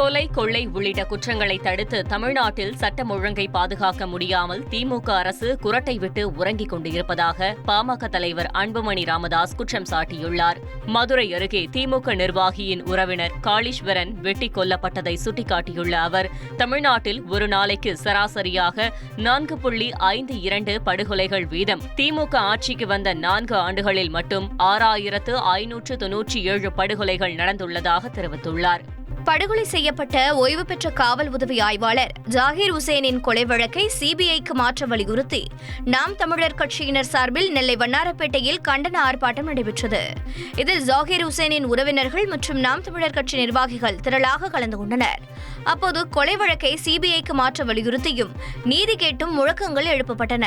கொலை கொள்ளை உள்ளிட்ட குற்றங்களை தடுத்து தமிழ்நாட்டில் சட்டம் ஒழுங்கை பாதுகாக்க முடியாமல் திமுக அரசு குரட்டை விட்டு உறங்கிக் கொண்டிருப்பதாக பாமக தலைவர் அன்புமணி ராமதாஸ் குற்றம் சாட்டியுள்ளார். மதுரை அருகே திமுக நிர்வாகியின் உறவினர் காளீஸ்வரன் வெட்டி கொல்லப்பட்டதை சுட்டிக்காட்டியுள்ள அவர் தமிழ்நாட்டில் ஒரு நாளைக்கு சராசரியாக நான்கு புள்ளி ஐந்து இரண்டு படுகொலைகள் வீதம். திமுக ஆட்சிக்கு வந்த நான்கு ஆண்டுகளில் மட்டும் ஆறாயிரத்து ஐநூற்று தொன்னூற்றி ஏழு படுகொலைகள் நடந்துள்ளதாக தெரிவித்துள்ளார். படுகொலை செய்யப்பட்ட ஓய்வு பெற்ற காவல் உதவி ஆய்வாளர் ஜாகிர் உசேனின் கொலை வழக்கை சிபிஐக்கு மாற்ற வலியுறுத்தி நாம் தமிழர் கட்சியினர் சார்பில் நெல்லை வண்ணாரப்பேட்டையில் கண்டன ஆர்ப்பாட்டம் நடைபெற்றது. இதில் ஜாகிர் உசேனின் உறவினர்கள் மற்றும் நாம் தமிழர் கட்சி நிர்வாகிகள் திரளாக கலந்து கொண்டனர். அப்போது கொலை வழக்கை சிபிஐக்கு மாற்ற வலியுறுத்தியும் நீதி கேட்டும் முழக்கங்கள் எழுப்பப்பட்டன.